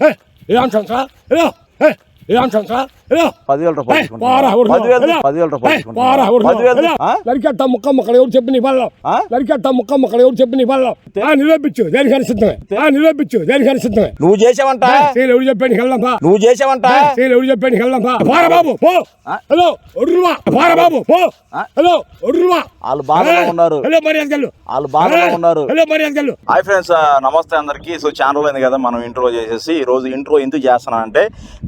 ఏం సంవత్సరం ఏదో ఏం సంవత్సరం ఏదో పదివేల రూపాయలు ఏయ్, తీసుకుంటున్నావా? పోరా, ఊరుకో. పదివేలు ఏదో. పదివేల రూపాయలు ఏయ్, తీసుకుంటున్నావా? పోరా, ఊరుకో. పదివేలు ఏదో. ఆ? నరికేస్తా ముక్క ముక్కలు ఎవరు చెప్పి నీ బల్ల ఆ? నరికేస్తా ముక్క ముక్కలు ఎవరు చెప్పి నీ బల్ల నిరూపించు. దేనికి సిద్ధమే ఆ, నిరూపించు. దేనికి సిద్ధమే నువ్వు చేసావంట? ఎవరు నువ్వు చేసావంట? ఎవరు బాబు పో. ఆ? హలో ఒడ్రువా పోరా బాబు పో? హలో ఒడ్రువా వాళ్ళు ఉన్నారు. హలో వాళ్ళు ఉన్నారు. హలో హాయ్ ఫ్రెండ్స్ నమస్తే అందరికీ. సో ఛానల్ అయింది కదా మనం ఇంట్రో చేసేసి ఈ రోజు ఇంట్రో ఎందుకు చేస్తున్నానంటే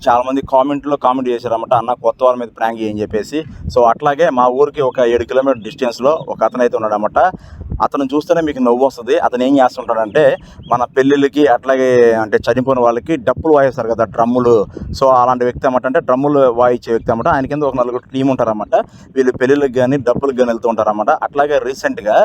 చాలా మంది కామెంట్లో కామెంట్ చేశారన్నమాట. అన్న కొత్త వారి మీద ప్రాంక్ అని చెప్పేసి. సో అట్లాగే మా ఊరికి ఒక ఏడు కిలోమీటర్ డిస్టెన్స్లో ఒక అతను అయితే ఉన్నాడన్నమాట. అతను చూస్తేనే మీకు నవ్వు వస్తుంది. అతను ఏం చేస్తుంటాడంటే మన పెళ్ళిళ్ళకి అట్లాగే అంటే చనిపోయిన వాళ్ళకి డప్పులు వాయిస్తారు కదా డ్రమ్ములు. సో అలాంటి వ్యక్తి అన్నమాట. అంటే డ్రమ్ములు వాయించే వ్యక్తి అన్నమాట. ఆయన కింద ఒక నలుగురు టీం ఉంటారన్నమాట. వీళ్ళు పెళ్ళిళ్ళకి కానీ డప్పులకు కానీ వెళ్తూ ఉంటారన్నమాట. అట్లాగే రీసెంట్గా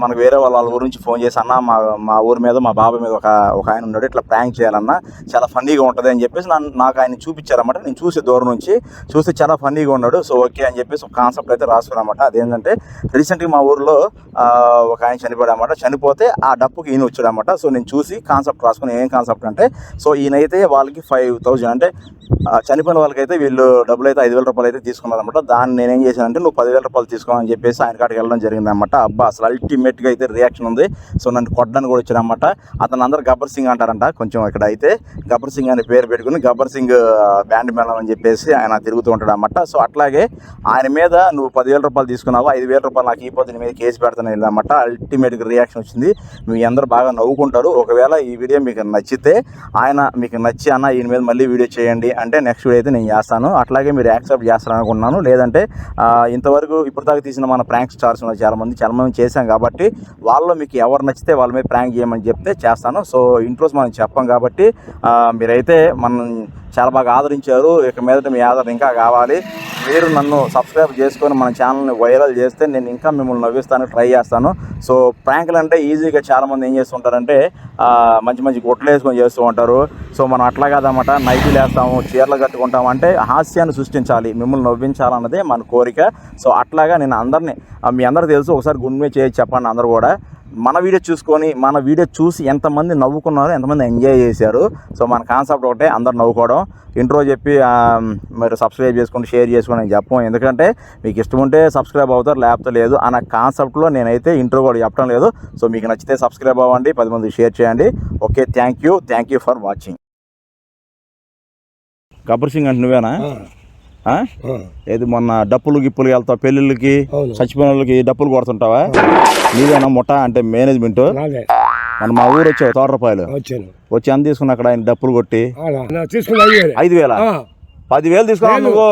మనకు వేరే వాళ్ళ వాళ్ళ ఊరి నుంచి ఫోన్ చేసి అన్న మా మా ఊరి మీద మా బాబాయ్ మీద ఒక ఒక ఆయన ఉన్నాడు ఇట్లా ప్రాంక్ చేయాలన్నా చాలా ఫన్నీగా ఉంటుంది అని చెప్పేసి నన్ను నాకు ఆయన చూపించారన్నమాట. నేను చూసి దూరం నుంచి చూస్తే చాలా ఫన్నీగా ఉన్నాడు. సో ఓకే అని చెప్పేసి ఒక కాన్సెప్ట్ అయితే రాసుకున్నమాట అదేంటంటే రీసెంట్గా మా ఊర్లో ఒక ఆయన చనిపోయాడు అనమాట చనిపోతే ఆ డప్పుకి ఈయన వచ్చాడు అనమాట సో నేను చూసి కాన్సెప్ట్ రాసుకుని ఏం కాన్సెప్ట్ అంటే సో ఈయనైతే వాళ్ళకి ఫైవ్ థౌజండ్ అంటే చనిపోయిన వాళ్ళకైతే వీళ్ళు డబ్బులు అయితే ఐదు వేల రూపాయలు అయితే తీసుకున్నారన్నమాట. దాన్ని నేనేం చేశానంటే నువ్వు పదివేల రూపాయలు తీసుకోమని చెప్పేసి ఆయన కాడికి వెళ్ళడం జరిగింది అనమాట అబ్బా అసలు అల్టిమేట్గా అయితే రియాక్షన్ ఉంది. సో నన్ను కొట్టడానికి కూడా వచ్చారనమాట అతను అందరు గబ్బర్ సింగ్ అంటారంట. కొంచెం ఇక్కడ అయితే గబ్బర్ సింగ్ అనే పేరు పెట్టుకుని గబ్బర్ సింగ్ బ్యాండ్ మేళం అని చెప్పేసి ఆయన తిరుగుతూ ఉంటాడు అనమాట సో అట్లాగే ఆయన మీద నువ్వు పదివేల రూపాయలు తీసుకున్నావు? ఐదు వేల రూపాయలు నాకు ఈ పొద్దున మీద కేసు పెడతాను అనమాట అల్టిమేట్గా రియాక్షన్ వచ్చింది. మీ అందరూ బాగా నవ్వుకుంటారు. ఒకవేళ ఈ వీడియో మీకు నచ్చితే ఆయన మీకు నచ్చి అన్న ఈయన మీద మళ్ళీ వీడియో చేయండి అంటే నెక్స్ట్ వీడియో అయితే నేను చేస్తాను. అట్లాగే మీరు యాక్సెప్ట్ చేస్తారని అనుకున్నాను లేదంటే ఇంతవరకు ఇప్పుడు దాకా తీసిన మన ప్రాంక్ స్టార్స్ ఉన్నారు చాలా మంది చేశాం కాబట్టి వాళ్ళు మీకు ఎవరు నచ్చితే వాళ్ళ మీద ప్రాంక్ చేయమని చెప్తే చేస్తాను. సో ఇంట్రోస్ మనం చెప్పాం కాబట్టి మీరైతే మనం చాలా బాగా ఆదరించారు. ఇక మీదట మీ ఆదరణ ఇంకా కావాలి. మీరు నన్ను సబ్స్క్రైబ్ చేసుకొని మన ఛానల్ని వైరల్ చేస్తే నేను ఇంకా మిమ్మల్ని నవ్విస్తాను ట్రై చేస్తాను. సో ప్రాంకులు అంటే ఈజీగా చాలామంది ఏం చేస్తుంటారంటే మంచి మంచి గుట్టలు వేసుకొని చేస్తూ ఉంటారు. సో మనం అట్లా కాదన్నమాట. నైటీలు వేస్తాము చీరలు కట్టుకుంటాము అంటే హాస్యాన్ని సృష్టించాలి. మిమ్మల్ని నవ్వించాలన్నదే మన కోరిక. సో అట్లాగా నేను అందరినీ మీ అందరూ తెలుసు. ఒకసారి గుండె చేసి చెప్పండి అందరూ కూడా. మన వీడియో చూసుకొని మన వీడియో చూసి ఎంతమంది నవ్వుకున్నారు ఎంతమంది ఎంజాయ్ చేశారు. సో మన కాన్సెప్ట్ ఒకటే అందరు నవ్వుకోవడం. ఇంట్రో చెప్పి మీరు సబ్స్క్రైబ్ చేసుకోండి షేర్ చేసుకోండి అని చెప్పం. ఎందుకంటే మీకు ఇష్టం ఉంటే సబ్స్క్రైబ్ అవుతారు లేకపోతే లేదు అన్న కాన్సెప్ట్లో నేనైతే ఇంట్రో కూడా చెప్పడం లేదు. సో మీకు నచ్చితే సబ్స్క్రైబ్ అవ్వండి పది మందికి షేర్ చేయండి. Okay thank you thank you for watching Gabbar Singh అంటే నువ్వేనా? ఏది మొన్న డప్పులు గిప్పులు వెళ్తావు పెళ్ళిళ్ళకి అవును. చచ్చిపోయిన వాళ్ళకి డప్పులు కొడుతుంటావా? నీదేనా ముఠ అంటే మేనేజ్మెంట్ మన మా ఊరు వచ్చావు తోట రూపాయలు. వచ్చి ఎంత తీసుకున్నా అక్కడ ఆయన డప్పులు కొట్టి? ఐదు వేలు. పదివేలు తీసుకున్నావు. నువ్వు?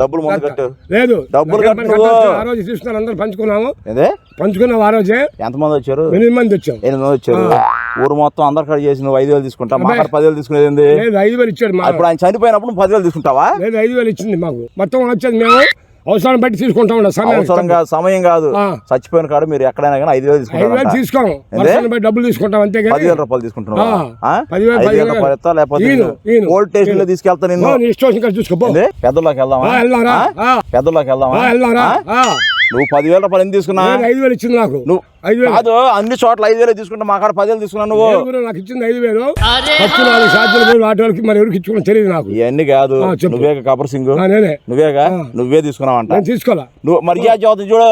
డబ్బులు ముందు కట్టు లేదు. డబ్బులు కట్టు. తీసుకున్నాను అందరం పంచుకున్నాము. ఏదే? పంచుకున్నాం ఆ రోజే ఎంతమంది వచ్చారు? ఎనిమిది మంది వచ్చాం. ఎనిమిది మంది వచ్చారు. ఊరు మొత్తం అందరి కాడ చేసి నువ్వు ఐదు వేలు తీసుకుంటా మా కాడ పదివేలు తీసుకునేది ఏంది? ఐదు వేలు ఇచ్చాడు ఇప్పుడు ఆయన చనిపోయినప్పుడు పదివేలు తీసుకుంటావా? లేదు ఐదు వేలు ఇచ్చింది మాకు. మొత్తం వచ్చేది మేము. అవసరాన్ని బట్టి తీసుకుంటా అవసరం కాదు సమయం కాదు. చచ్చిపోయిన కాడ మీరు ఎక్కడైనా కానీ ఐదు వేలు ఐదు వేలు తీసుకుంటారు తీసుకోం. వర్షాన్ని బట్టి డబ్బులు తీసుకుంటాం అంతే పదివేల రూపాయలు ఇస్తా లేకపోతే. పోలీస్ స్టేషన్లో తీసుకెళ్తా నిన్ను. నీ ఇష్టం వచ్చిన కాడ చూసుకో? పెద్దలోకి వెళ్దామా. పెద్దలోకి వెళ్దామా. నువ్వు పదివేల రూపాయలు ఎందుకు తీసుకున్నా? ఐదు వేలు ఇచ్చింది నాకు. నువ్వు కాదు అన్ని చోట్ల ఐదు వేలు తీసుకుంటా మా కాడ పదివేలు తీసుకున్నా నువ్వు. నాకు ఇచ్చింది ఐదు వేలు. ఖర్చు నాలుగు పోయి వాటి వాళ్ళకి మరి ఎవరికి ఇచ్చుకున్నా తెలియదు నాకు. ఇవన్నీ కాదు. నువ్వే కబర్ సింగ్. నువ్వేగా? నువ్వే తీసుకున్నావంట. నేను తీసుకోవాలా నువ్వు మర్యాద చదువు చూడు.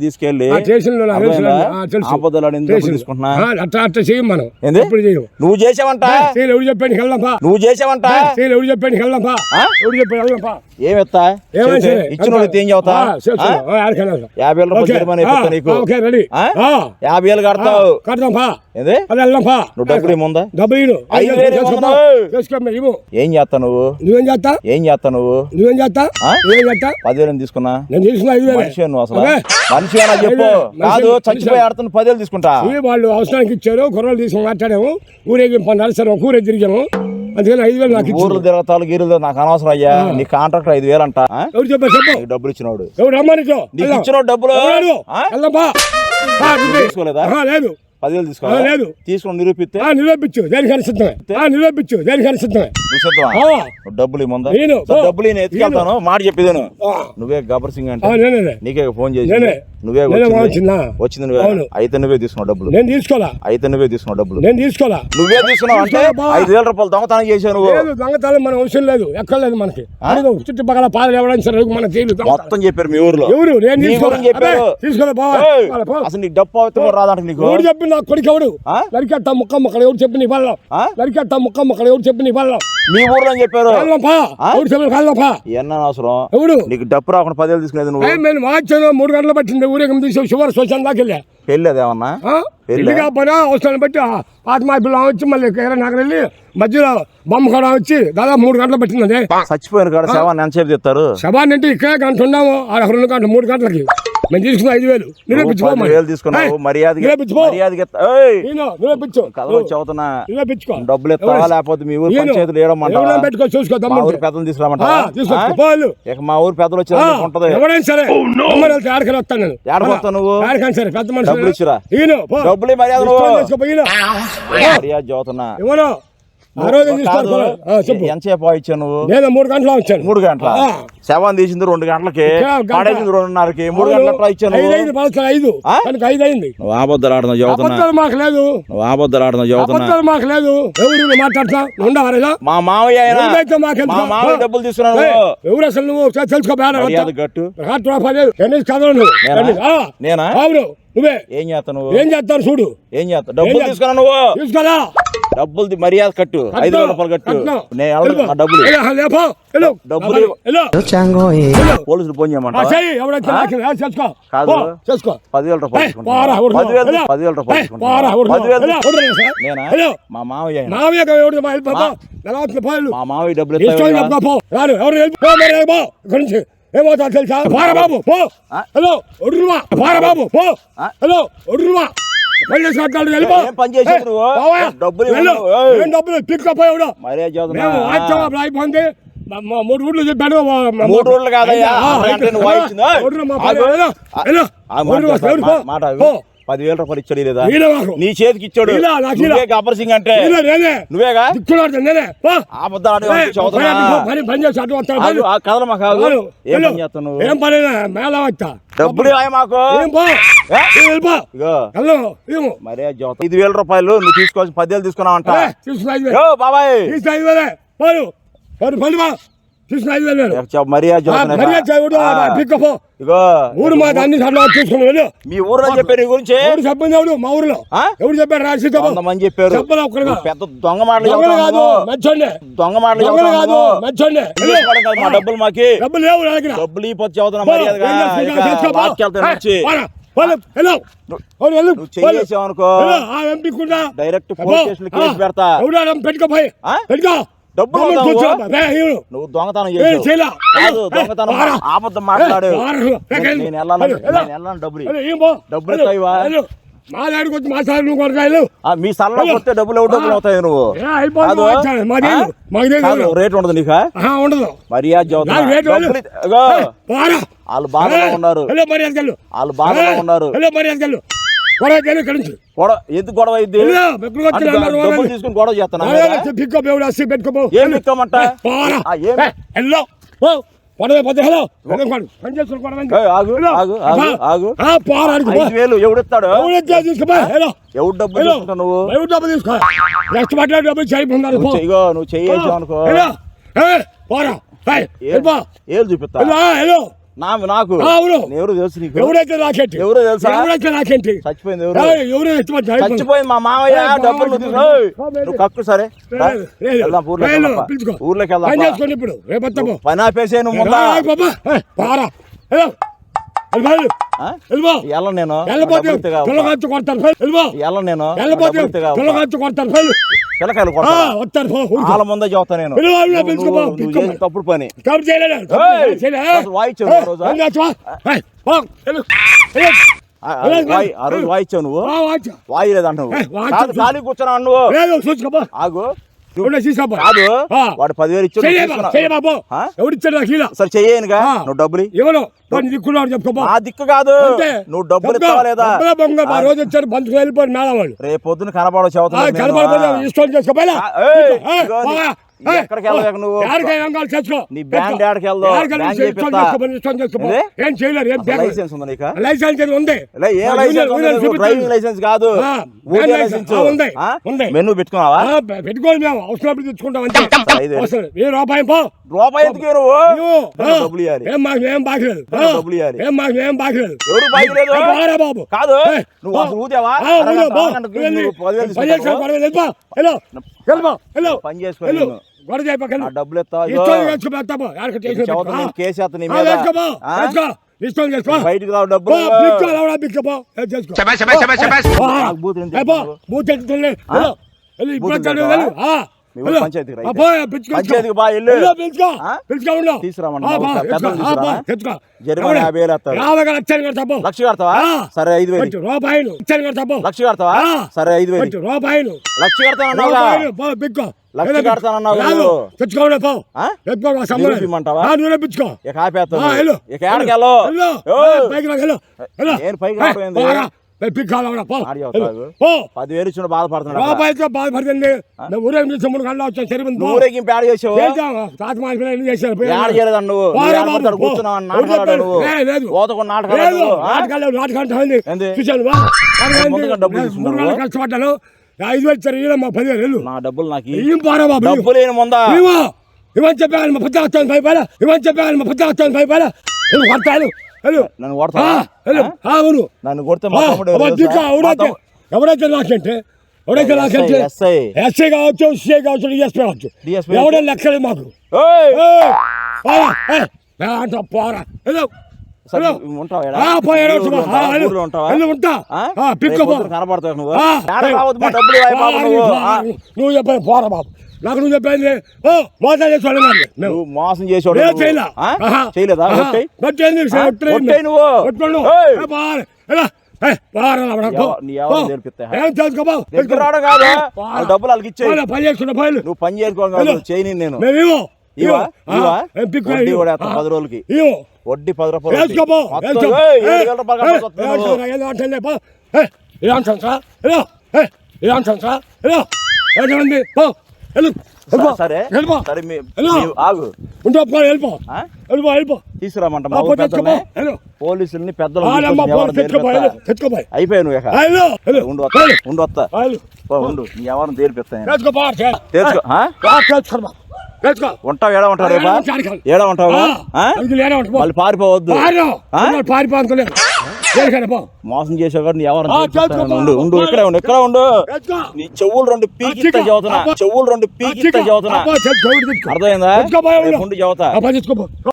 తీసుకెళ్ళి. తీసుకుంటున్నా. అట్లా అట్లా చేయం మనం? ఎప్పుడు చేయం నువ్వు చేసావంట? సేలు ఎవరు చెప్పాడు వెళ్దాం పా. నువ్వు చేసావంట? సేలు ఎవరు చెప్పాడు వెళ్దాం పా. ఆ? ఎవరు చెప్పాడు వెళ్దాం పా. ఏమెత్తా. ఇచ్చిన ఏం వెళ్దాం. యాభై వేల రూపాయలు అయిపోతా నీకు. Okay ready. యాభై వేలు కడతావు. కడదాం పా. ఏంది? అది వెళ్దాం పా. నువ్వు డబ్బులు ఏముందా డబ్బులు. ఐదు వేలు ఇవ్వు. ఏం చేస్తా నువ్వు? నువ్వేం చేస్తా? ఏం చేస్తా నువ్వు? నువ్వేం చేస్తా? ఆ? నువ్వేం చేస్తా? పదివేలు తీసుకున్నా? నేను తీసుకున్న ఐదు వేలే. మనిషి నువ్వు అసలు. మనిషి అని చెప్పు. కాదు చచ్చిపోయి ఆడుతున్న పదివేలు తీసుకుంటా. వాళ్ళు అవసరానికి ఇచ్చారు కుర్రలు తీసుకుని మాట్లాడాము. ఊరేగింపు ఒక ఊరే తిరిగాము. అందుకని ఐదు వేలు నాకు ఊర్లు తిరగతాలు గీరులు నాకు అనవసరం అయ్యా. నీ కాంట్రాక్ట్ ఐదు వేలు అంట? ఎవరు చెప్పారు చెప్పు. నీకు డబ్బులు ఇచ్చినోడు. ఎవరు రమ్మనిచో నీకు ఇచ్చిన డబ్బులు. తీసుకోలేదా? లేదు. పదివేలు తీసుకోవాలి? లేదు. తీసుకుని నిరూపిస్తే? నిరూపించు. నిరూపించు. డబ్బులు ఇమ్మందా నేను. సో డబ్బులు నేను ఎత్తుకెళ్తాను. మాట చెప్పేదాను నువ్వే గబ్బర్ సింగ్ అంటే. నీకే ఫోన్ చేసి. నువ్వే వచ్చింది. నువ్వే. అయితే నువ్వే తీసుకున్నావు డబ్బులు. నేను తీసుకోవాలా అయితే నువ్వే తీసుకున్నావు డబ్బులు. నేను తీసుకోవాలా నువ్వే తీసుకున్నావు అంటే. ఐదు వేల రూపాయలు దొంగతనం చేసావు నువ్వు. దొంగతనం మన అవసరం లేదు. ఎక్కడ లేదు మనకి. చుట్టుపక్కల పాలు ఎవరైనా సరే మన మొత్తం చెప్పారు మీ ఊర్లో. ఎవరు? నేను నీ తీసుకోవాలా గురించి చెప్పారు. తీసుకోలే బావా. అసలు నీకు డబ్బు అవుతామో రాదంట నీకు. ఎవడు చెప్పి నా కొడుకు ఎవడు? నరికెట్ట ముక్క ముక్కలు ఎవడు చెప్పి నీ వాళ్ళం? నరికెట్ట ముక్క ముక్కలు ఎవడు చెప్పి నీ వాళ్ళం మీ ఊర్లో అని చెప్పారు? వాళ్ళం పా. ఆ? ఎవడు చెప్పి వాళ్ళం పా. ఎన్న అవసరం ఎవడు? నీకు డబ్బు రాకుండా పదివేలు తీసుకునేది నువ్వు. నేను మార్చాను మూడు గంటలు పట్టింది ఊరేగం తీసి షుగర్ శ్మశానం దాకా వెళ్ళా. పెళ్ళి అదేమన్నా ఆ? వెళ్ళా? ఇల్లు కాకపోయినా అవసరాన్ని బట్టి ఆ పాత మా పిల్ల వచ్చి మళ్ళీ కేరళ నగర్ వెళ్ళి మధ్యలో బొమ్మ కూడా వచ్చి దాదాపు మూడు గంటలు పట్టిందండి. చచ్చిపోయిన కాడ శవాన్ని ఎంతసేపు తెస్తారు? శవాన్ని అంటే ఇక్కడే గంట ఉన్నాము రెండు గంటలు మూడు గంటలకి. మేము తీసుకున్న ఐదు వేలు. నిరూపించుకో మర్యాద డబ్బులు ఇస్తావా లేకపోతే మీ ఊరు నేను పంచాయతీలు ఎవరైనా పెట్టుకో చూసుకో. ఊరు పెద్దలు ఆ, తీసుకురామంటావా తీసుకో ఆ? పోలు. ఇక మా ఊరు పెద్దలు ఆ, వచ్చేది ఉంటది ఎవరైనా సరే ఆడకని వస్తాను నేను. వస్తావు నువ్వు? ఆడకాని సరే పెద్ద మనిషి డబ్బులు ఇచ్చిరా. మర్యాద. మర్యాద చదువుతున్నా ఎంతసేపు ఇచ్చావు నువ్వు? నేను మూడు గంటలు వచ్చాను మూడు గంటల. శవం తీసింది రెండు గంటలకి. పడేసింది రెండున్నరకి. మూడు గంటల ఇచ్చాను ఐదు ఐదు ఆ? కనుక ఐదు అయింది. నువ్వు ఆబద్ధాలు ఆడుతున్నావు చదువుతున్నా. మాకు లేదు. నువ్వు ఆబద్ధాలు ఆడుతున్నావు చదువుతున్నా. మాకు లేదు. ఎవరు మాట్లాడతా ఉండవారా మా మాకెందుకు? మా మామయ్య డబ్బులు నువ్వు. ఎవరు అసలు నువ్వు? ఒకసారి తెలుసుకో మర్యాద గట్టు. నువ్వు. నేనా? అవును నువ్వే. ఏం చేస్తావు నువ్వు? ఏం చేస్తాను చూడు. ఏం చేస్తావు? డబ్బులు తీసుకున్నావు నువ్వు. తీసుకురా. డబ్బులు ది- మర్యాద కట్టు. ఐదు వేల రూపాయలు కట్టు. నేను డబ్బులు. డబ్బులు. పోలీసులు ఫోన్ చేసుకో. పదివేల రూపాయలు. పదివేలు రూపాయలు. మా మామయ్య. మా మామయ్య డబ్బులు ఏమవుతా తెలుసా? బాబు పో? హలో ఒడ్రువా బాబు పో? హలో ఒడ్రువా పని. డబ్బులు మూడు ఊర్లు చెప్పాడు మూడు ఊర్లు కాదయ్యా. మాట పదివేల రూపాయలు ఇచ్చాడు లేదా. నీ చేతికి ఇచ్చాడు. నువ్వే గబ్బర్ సింగ్ అంటే. నువ్వేగా? అటు కథలు మాకు. ఏం. పని చేస్తావు ఏం పని మేళ డబ్బులు మాకు? మర్యాద చదువుతా ఐదు వేల రూపాయలు నువ్వు తీసుకోవాల్సి పదివేలు తీసుకున్నావంట. ఏ, తీసుకున్న ఐదు వేలు. యో బాబాయ్. ఐదు వేలే మర్యాద మర్యాద ఇగో. ఊరు మా ఊర్లో చెప్పారు నీ గురించి? ఎవరు ఎవడు? మా ఊరిలో. కొంతమంది చెప్పారు. చెప్పలే ఒక్కడుగా. నువ్వు పెద్ద దొంగ మాటలు దొంగలు కాదు దొంగ మాటలు దొంగలు కాదు మా డబ్బులు మాకి? డబ్బులు లేవు డబ్బులు ఈ పొద్దు చదువుతున్నా పో, మర్యాదగా. ఏం చేస్తావు? ఇక చేసుకో, పో. వాక్యాలతో ఏ, నుంచి పోరా, పోరా, వెళ్ళు. నువ్వు- అవును, వెళ్ళు. నువ్వు చెయ్యేసావు అనుకో. వెళ్ళు, ఆ ఎంపీ కూడా. డైరెక్ట్. పోలీస్ స్టేషన్ కేసు పెడతా. ఆ? పెట్టుకో. డబ్బులు. నువ్వు దొంగతనం చేసావు. దొంగతనం. ఆబద్ధం మాట్లాడు. నేను వెళ్ళు. వెళ్ళాను. నేను డబ్బులు. డబ్బులు. మా దాడికి వచ్చి మా సార్ నువ్వు కొడతాయి ఆ, మీ సల్లా వస్తే డబ్బులు ఎవరు డబ్బులు అవుతాయి నువ్వు? కాదు. రేట్ ఉండదు నీకా? ఉండదు. మర్యాద వెళ్ళు. బాధలో ఏ, ఉన్నారు. వెళ్ళు, బాధలో ఏ, ఉన్నారు. గొడవ చేయను ఇక్కడి నుంచి. గొడవ ఎందుకు గొడవ అయింది డబ్బులు. తీసుకుని గొడవ పిక్కో బేవుడు పెట్టుకోపో. ఏం. పిక్కోమంట? పో. గొడవ పోతే హలో. పని గొడవ ఆగు. ఆగు, ఆగు. ఐదు వేలు ఎవడిస్తాడు ఎవడు తీసుకోపో. హలో ఎవడు డబ్బులు హలో తీసుకుంటావు నువ్వు ఎవడు డబ్బులు తీసుకో నెక్స్ట్ మాట్లాడే డబ్బులు నువ్వు అనుకో పోరా. ఏళ్ళు చూపిస్తా వెళ్ళు. నా నాకు. ఎవరు తెలుసు నీకు? ఎవరైతే నాకేంటి ఎవరో తెలుసా? ఎవరైతే నాకేంటి చచ్చిపోయింది ఎవరు? ఎవరు. చచ్చిపోయింది మా మామయ్య డబ్బులు నువ్వు కక్కు సరే. వెళ్దాం ఊర్లోకి. ఊర్లోకి పని వెళ్దాం ఇప్పుడు రేపొస్తాము పని ఆపేసే నువ్వు పారా. ఎల్ల నేను. కొడతారు ఫెయిల్. వెళ్ళిపో. ఎల్ల నేను. వెళ్ళిపోతే డబ్బులు పిల్లకాయలు. వాళ్ళ ముందే చదువుతా నేను. తప్పుడు పని? ఆ రోజా? నువ్వు? ఆ, వాచ్. వాయిలేదంట నువ్వు ఏయ్, వాయిచ్చు. కాదు, ఖాళీ కూర్చున్నావు నువ్వు ఆగు. కాదు. వాడు పదివేలు ఇచ్చాడు నాకు ఇలా సరే చెయ్యనుగా ఆ. నువ్వు డబ్బులు. ఎవరు? దిక్కున్నాడు ఆ దిక్కు కాదు. నువ్వు డబ్బులు డబ్బులు- ఇస్తావా లేదా? డబ్బులే బొంగ. ఆ. రోజు వచ్చారు బంధుకు వెళ్ళిపోయి వాళ్ళు రేపు పొద్దున కనబడవు ఆ, చదువుతున్నా కనపడిపోతే ఇష్టం చేసుకోపోయినా ఎక్కడికి వెళ్ళలేక నువ్వు? నీ. లైసెన్స్ ఉందా నీకు? లైసెన్స్ ఉంది. డ్రైవింగ్ లైసెన్స్ కాదు. లైసెన్స్. మెనూ పెట్టుకున్నావా? పెట్టుకోవాలి మేము. అవసరప్పుడు తెచ్చుకుంటాం అంతే. ఐదు వేలు. అవసరం ఏ రూపాయి పో. రూపాయి ఎందుకు నువ్వు ఇవ్వు. ఆ, డబ్బులు ఇవ్వాలి. ఏం మాకు ఏం బాకలేదు ఎవరు డబ్బులు ఇవ్వాలి? ఏం మాకు ఏం బాకలేదు ఎవరు బైక్ లేదు? బాగా బాబు. కాదు. ఏయ్, నువ్వు పో. అసలు ఊదేవా? ఆ, ఊదే, అరగంట- పో. అరగంటకి వెళ్ళి. నువ్వు పదివేలు పని చేసి తీసుకుంటావా? పడవ వెళ్ళిపో. వెళ్ళు. వెళ్ళిపో. వెళ్ళు. పని చేసుకో వెళ్ళు. నిన్ను. గొడవ చేయపో, వెళ్ళు. ఆ డబ్బులు. నేను కేసు వేస్తా నీ ఆ, మీద. వేసుకోపో. ఆ? వేసుకో. ఇష్టం చేసుకో బయటికి రావు పో, డబ్బులు పిచ్చుకో, ఎవడా పిచ్చుకో. ఏ, చేసుకో. పంచాయతీకి పిచ్చుకో, బా, వెళ్ళు. పిచ్చుకో. పిచ్చుకో? యాభై వేలు వేస్తారు. లక్ష కడతావా. సరే ఐదు వేలు రూపాయలు. లక్ష కడతావా. సరే ఐదు వేలు రూపాయలు లక్ష పిచ్చుకో. లక్ష పిచ్చుకో. కడతానన్నావు. తెచ్చుకోండి, పో. ఆ? తెచ్చుకో, ఆ సంబంధం. నిరూపిమ్మంటావా? ఆ, నిరూపించుకో. ఇక ఆపేస్తావు. నేను పైకి ఏ. పదివేలు ఇచ్చిన బాధపడుతున్నాడు బాధపడుతుంది ఊరేగింపు చేసి మూడు గంటలు వచ్చాను సరిపోయింది ఊరేగింపు ఏడ చేసావు. తాత మాసిన నువ్వు. కూర్చున్నావు? నాటకాలు ఏ, నాటకాలు? నాటకాలు నాటకాలు? చూశాను. డబ్బులు. మూడు కష్టపడ్డాను ఐదు వేలు ఇచ్చారు మా పదివేలు నా డబ్బులు నాకు. ఏం పారా బాబు డబ్బు లేని ముందా? ఇవ్వు. ఇవని చెప్పాను మా పెద్ద వస్తాను భయపడ ఇవని చెప్పాను మా పెద్ద వస్తాను భయపడ వెళ్ళు నన్ను? ఆ, అవును. నన్ను కొడితే ఎవరైతే నాకంటే ఎవరైతే నాకంటే ఎస్ఐ కావచ్చు సిఐ కావచ్చు డిఎస్పీ కావచ్చు. ఎవడే లెక్కలేదు మాకు. పోరా, నువ్వు చెప్పాను పోరా బాబు. నాకు నువ్వు చెప్పింది ఓ మోసం చేసి వాళ్ళు ఉన్నారు. మేము నువ్వు. మోసం చేసేవాడు. చేయలేదా? డబ్బులు వాళ్ళకి ఇచ్చేయి. పని చేసుకున్న పనులు నువ్వు పని చేసుకోవాలి. చేయని నేను. పది రోజులకి. వడ్డీ పది రూపాయలు సార్? మీ ఆగు. తీసుకురామంట. పోలీసుల్ని పెద్దలు ఆడమ్మ, పో, తెచ్చుకోపో, వెళ్ళు. తెచ్చుకోపో. అయిపోయావు నువ్వు ఇక. ఆ, వెళ్ళు, వెళ్ళు. ఉండు వస్తా వెళ్ళు. ఉండు వస్తా. ఆ, వెళ్ళు. పో, ఉండు. నీ ఎవరిని తేలిపిస్తా ఉంటావు ఏడ ఉంటావు రేపా ఏడ ఉంటావు పారిపోవద్దు పారు. ఆ? అందరూ పారిపో అనుకోలేదు. దేనికైనా పో. మోసం చేసేవాడు నీ నేను. ఉండు ఉండు. ఇక్కడే ఉండు ఇక్కడే ఉండు. నీ చెవులు రెండు చిక్కు. చదువుతున్నా. చెవులు రెండు తెచ్చుకో. చదువుతున్నా. అర్థమైందా ఉండు. చదువుతా.